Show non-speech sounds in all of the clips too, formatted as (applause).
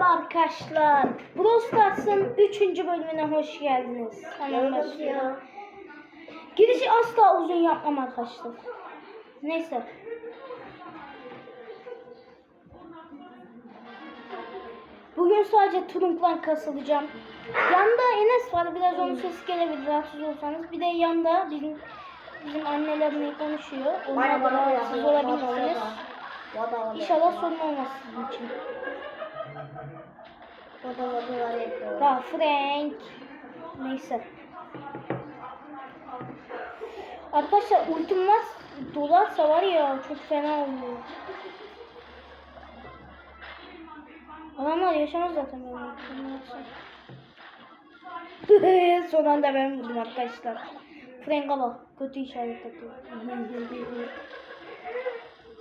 Merhaba arkadaşlar. Brawl Stars'ın 3. bölümüne hoş geldiniz. Hemen başlayalım. Girişi asla uzun yapmam arkadaşlar. Neyse. Bugün sadece trunkla kasılacağım. Yanda Enes var. Biraz onun sesi gelebilir rahatsız olsanız. Bir de yanda bizim bizim annelerimle konuşuyor. Onlar da rahatsız olabilirsiniz. İnşallah sorun olmaz sizin için. Ya Frank. Neyse. Arkadaşlar ultim var. Dolarsa var ya çok fena oluyor. Adamlar yaşamaz zaten varsa. (laughs) Son anda ben vurdum arkadaşlar. Frank'a bak. Kötü işaret atıyor. (laughs)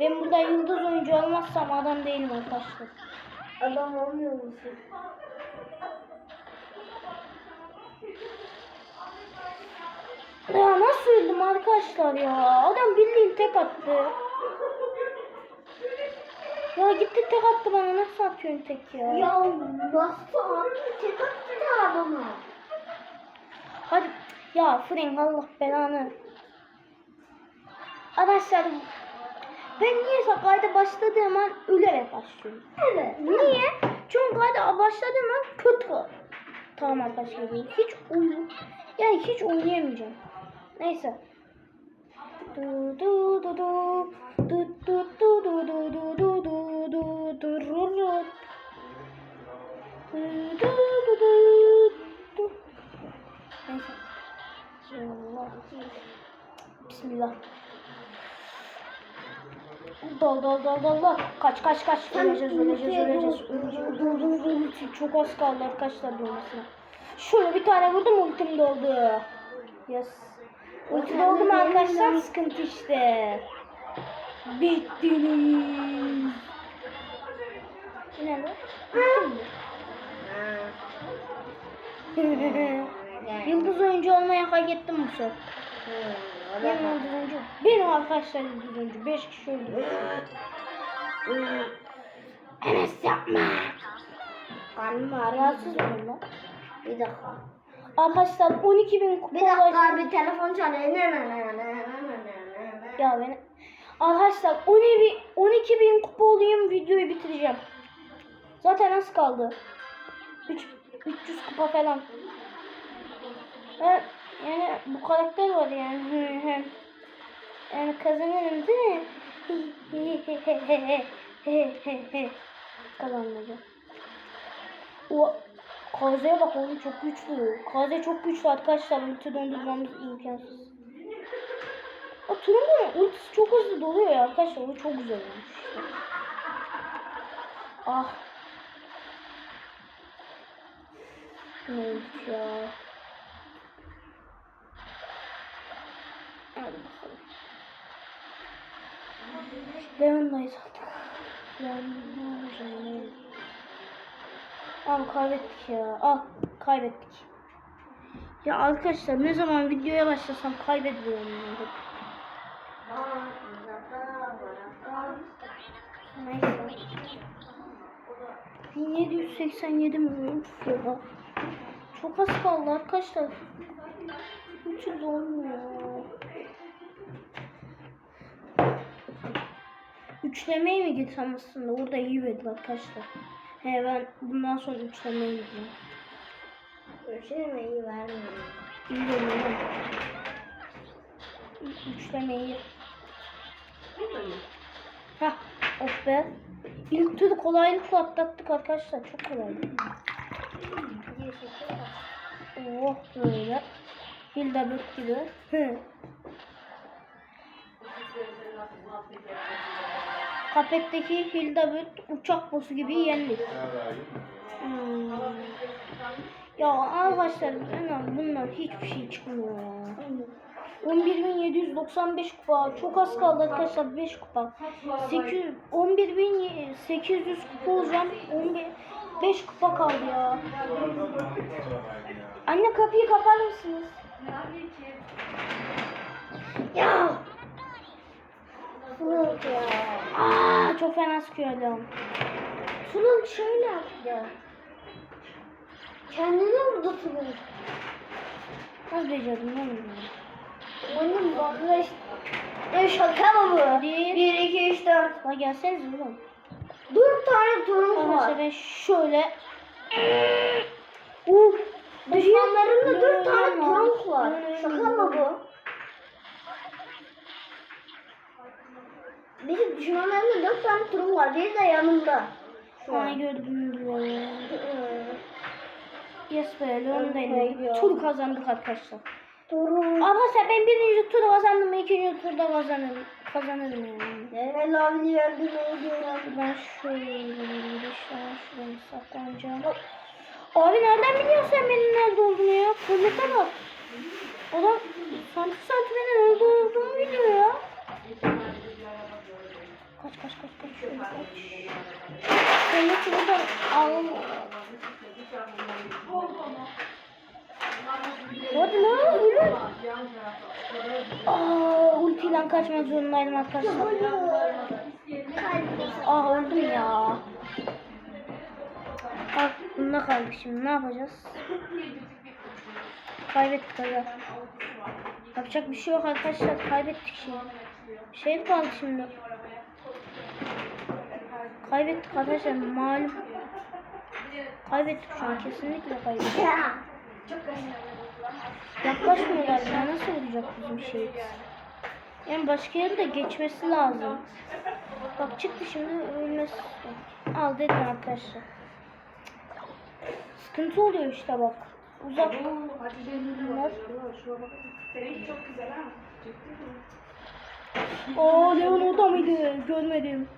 ben burada yıldız oyuncu olmazsam adam değilim arkadaşlar. Adam olmuyor musun? Ya nasıl öldüm arkadaşlar ya? Adam bildiğin tek attı. Ya gitti tek attı bana nasıl atıyorsun tek ya? Ya nasıl abi? Tek attı adamı. Hadi ya Frank Allah belanı. Arkadaşlar ben niye kayda başladığı hemen ölerek başlıyorum. Evet. Niye? Çünkü kayda başladığım hemen kötü. Tamam arkadaşlar. Hiç oyun yani hiç oynayamayacağım. Neyse. Du du du du du du du du du du du Dol dol dol dol. Kaç kaç kaç. Öleceğiz öleceğiz öleceğiz. öleceğiz. Dur. Ulti Çok az kaldı arkadaşlar dolmasına. Şöyle bir tane vurdum ultim doldu. Yes. Ulti doldu mu arkadaşlar? Sıkıntı işte. Bittiniz. Bu ne mi? (laughs) Yıldız oyuncu olmaya hak ettim bu sefer. Benim oyuncu. Benim arkadaşlar oyuncu. Beş kişi öldü. Enes yapma. Karnım ağrıyor. mıyım lan? Bir dakika. Arkadaşlar 12 bin kupa Bir dakika bir telefon çalıyor. Ne ne ne ne ne ne. Ya beni. Arkadaşlar 12 bin, 12 bin kupa olayım videoyu bitireceğim. Zaten az kaldı. 3, 300 kupa falan. Ben, yani bu karakter var yani. yani kazanırım değil mi? (laughs) Kazanmayacağım. O Kaze'ye bak oğlum çok güçlü. Kaze çok güçlü arkadaşlar. Ulti dondurmamız imkansız. O Trump'un ultisi çok hızlı doluyor ya arkadaşlar. O çok güzel olmuş işte. Ah. Neymiş ya. Hadi bakalım. Leon'dayız artık. Leon ne olacak Leon? Al kaybettik ya. Al kaybettik. Ya arkadaşlar ne zaman videoya başlasam kaybediyorum. Neyse. 1787 mi? Uf ya. Çok az kaldı arkadaşlar. Hiç olmuyor. Üçlemeyi mi gitsem aslında? Orada iyi verdi arkadaşlar. He ben bundan sonra üçlemeye gideceğim. Ölçemeyi vermiyor. İyi dönüyorum. Üçlemeyi. Hah, of be. İlk turu kolaylıkla atlattık arkadaşlar. Çok kolaydı. Oh böyle. Hildebert gibi. Hı. Kapetteki Hildebert uçak bosu gibi yendik. Hmm. Ya arkadaşlar inan bunlar hiçbir şey çıkmıyor ya. 11.795 kupa. Çok az kaldı arkadaşlar 5 kupa. 800 11.800 kupa olacağım. 11 5 kupa kaldı ya. Anne kapıyı kapar mısınız? Ya. Fuluk ya. Aa, çok fena sıkıyordum. Fuluk şöyle yaptı. Kendini vurdu Fuluk. Nasıl becerdim ben bunu? Oğlum bakla işte. şaka mı bu? Bir, bir iki, üç, dört. Bak gelseniz oğlum. Dört tane turumuz var. Mesela şöyle. Uh, Uf. Düşmanlarımda dört tane turumuz var. Şaka mı bu? Bizim düşmanlarımda 4 tane turun var. Biri de yanımda. Şu an. gördüm diyor. Hı. Yes be da ya. Tur kazandık arkadaşlar. Turun. Arkadaşlar ben birinci turda kazandım. ikinci turda kazanırım. Kazanırım yani. Nereye lavli yerdi neydi Ben şöyle bir şuraya şuraya saklanacağım. Abi nereden biliyorsun sen benim nerede olduğunu ya? Fırlata bak. Adam santi santi benim nerede olduğumu biliyor ya. Kaç kaç kaç kaç şöyle kaç. Fırlatı buradan al. Hadi lan yürü. Aa, ultiyle kaçmak zorundaydım arkadaşlar. Ah öldüm ya. Bak bunda kaldık şimdi ne yapacağız? Kaybettik aga. Yapacak bir şey yok arkadaşlar kaybettik şey. Şey kaldı şimdi. Kaybettik arkadaşlar malum. Kaybettik şu an kesinlikle kaybettik. Yaklaşmıyorlar ya nasıl olacak bizim şey? Yani başka yere de geçmesi lazım. Bak çıktı şimdi ölmesi. Al dedim arkadaşlar. Sıkıntı oluyor işte bak. Uzak. Bunlar. Aa Leon orada mıydı? Görmedim.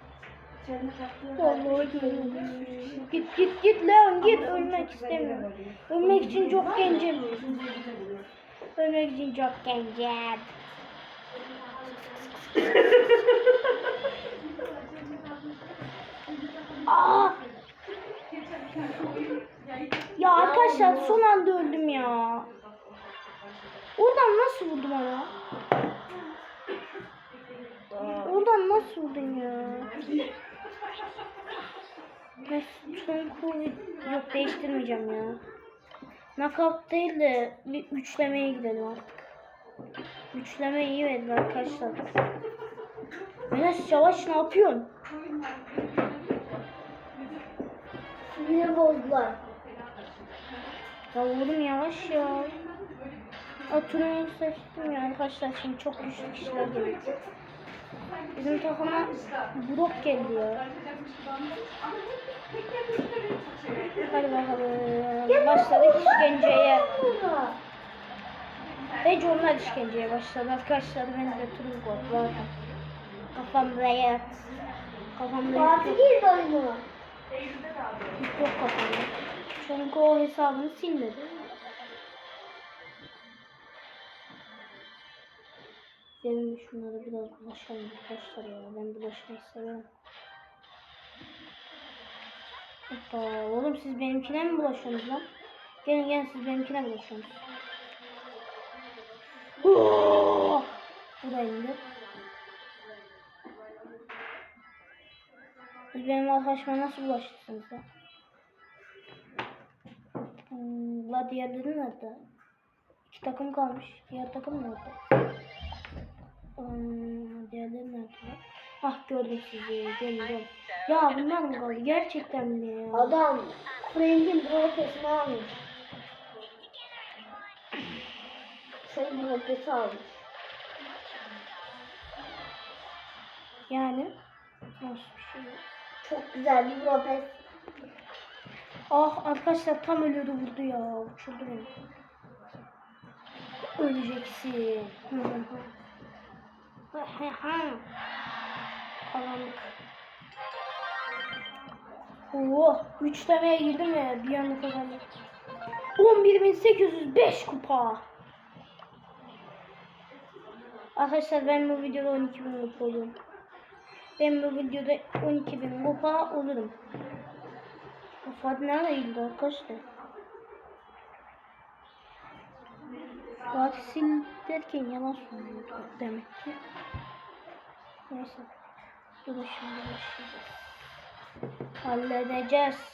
Git git git Leon git. Ölmek istemiyorum. Ölmek için çok gencim. Ölmek için çok gencim. Aa! Ya arkadaşlar son anda öldüm ya. Oradan nasıl vurdum ona? Oradan nasıl vurdum ya? Ben son kuvvet yok değiştirmeyeceğim ya. Knockout değil de bir üçlemeye gidelim artık. Üçleme iyi verin arkadaşlar. Enes Yavaş ne yapıyorsun? Yine bozdular. Ya oğlum yavaş ya. Atını seçtim ya arkadaşlar şimdi çok güçlü kişiler geliyor. Bizim takıma Brock geldi ya. Hadi bakalım. Başladık işkenceye. Bence onlar işkenceye başladı arkadaşlar. Ben de turun korktu. Kafamda yat. Kafamda yat. Fatih girdi oyunu. Yok kafamda. Çünkü o hesabını silmedi. Gelin şunları biraz bulaşalım arkadaşlar ya. Ben bulaşmayı severim. Hoppa. Oğlum siz benimkine mi bulaşıyorsunuz lan? Gelin gelin siz benimkine bulaşıyorsunuz. Oo! Bu da indi. Siz benim arkadaşıma nasıl bulaşırsınız ya? Hmm, la diğerleri nerede? İki takım kalmış. Diğer takım nerede? Hmm, diğerleri nerede? lan? Ah gördüm sizi. Gelin gelin. Ya bunlar kaldı? Gerçekten mi ya? Adam Frank'in brokesini almış. Şey brokesi almış. Yani nasıl bir şey? Çok güzel bir brokes. Ah arkadaşlar tam ölüyordu vurdu ya. Uçurdu beni. Öleceksin. Karanlık. Oh, üçlemeye girdim ya bir anda kazandım. 11.805 kupa. Arkadaşlar ben bu videoda 12.000 kupa oluyorum. Ben bu videoda 12.000 kupa olurum. Bu Fatih nerede gitti arkadaşlar? Fatih derken yalan söylüyordu demek ki. Neyse. Dur şimdi başlayacağız. Halledeceğiz.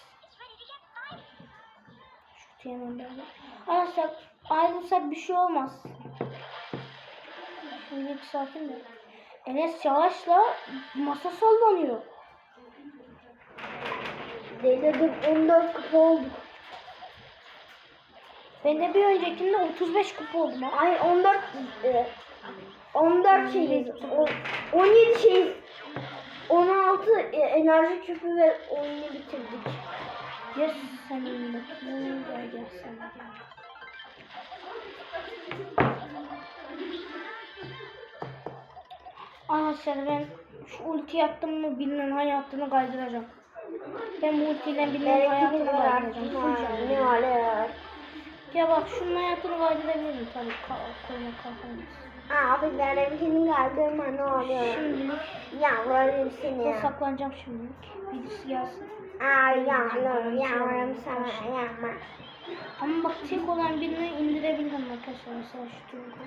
başlayalım böyle. Arkadaşlar ayrılsak bir şey olmaz. Şimdi hiç sakin de. Enes Yavaş'la masa sallanıyor. Delirdim 14 kupa olduk. Ben de bir öncekinde 35 kupa oldum. Ay 14 e, 14 şeyiz. O- 17 şey 16 e, enerji çöpü ve oyunu bitirdik. Yes senin de. Gel gel sen gel. Arkadaşlar ben şu ulti yaptım mı birinin hayatını kaydıracağım. Ben bu ultiyle birinin hayatını kaydıracağım. Ne var ya? Ya bak şunun hayatını kaydırabilirim tabii. Koyma kafanız. Abi benimkini kaldırma ne oluyor? Şimdilik ben seni. saklanacağım şimdilik. Birisi gelsin. Ay yavrum yavrum sana yapma. Ama bak tek olan birini indirebilirim arkadaşlar. Mesela şu Tungu.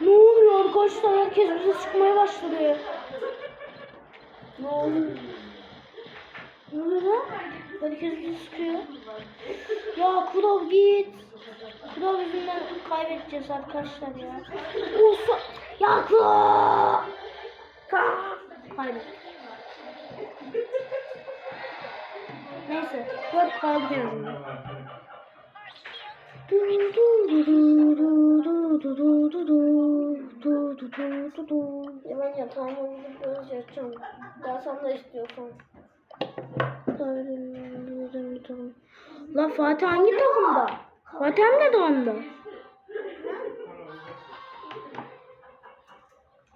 Ne oluyor arkadaşlar? Herkes bize sıkmaya başladı. Ne oluyor? Ne oluyor lan? Herkes bizi sıkıyor. Ya Kulov git. Kulov yüzünden kaybedeceğiz arkadaşlar ya. Usta. Ya Kulov. Kaybettik. Neyse. Dört kaldı yani. Hemen yatağıma gidip biraz yatacağım. Daha sen de istiyorsan. Tamam. La Fatih hangi takımda? Fatih hangi takımda?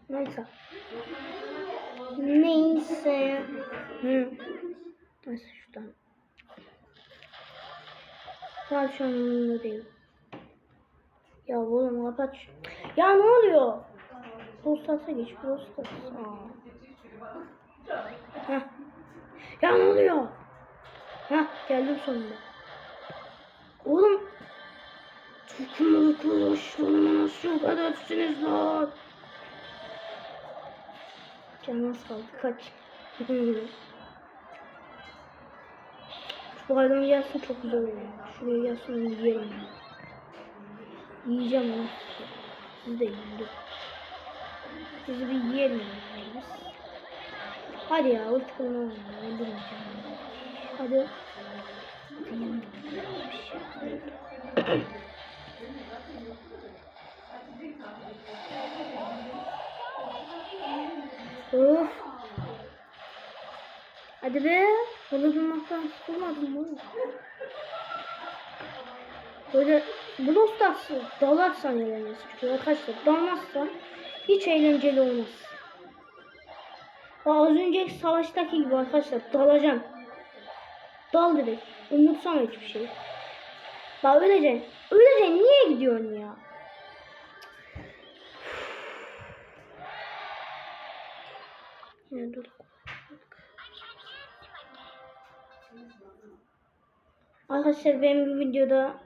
Neyse. Neyse. Hı. Neyse şuradan. Ben şu an değilim. Ya oğlum kapat şu. Ya ne oluyor? Prostas'a geç. Prostas. Heh. Ya ne oluyor? Heh geldim sonunda. Oğlum. Takımı konuştum. Nasıl o kadar ötsünüz lan? Canım kaldı kaç. Şu bayram gelsin çok güzel olur. Şuraya gelsin yiyelim. Yiyeceğim onu. Siz de yiyin. Sizi bir yiyelim. Hadi ya ulti kullanalım. Öldürmeyeceğim. Hadi. Of. Hadi be. Böyle durmaktan sıkılmadım oğlum. Böyle Brawl Stars'ı dalarsan eğleniriz. Çünkü arkadaşlar dalmazsan hiç eğlenceli olmaz. Bak az önceki savaştaki gibi arkadaşlar dalacağım. Dal direkt. Umursama hiçbir şey. Bak öleceksin. Öleceksin. Niye gidiyorsun ya? Yine dur. Arkadaşlar benim bu videoda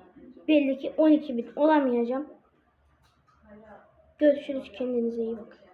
belli ki 12 bit olamayacağım. Görüşürüz kendinize iyi bakın.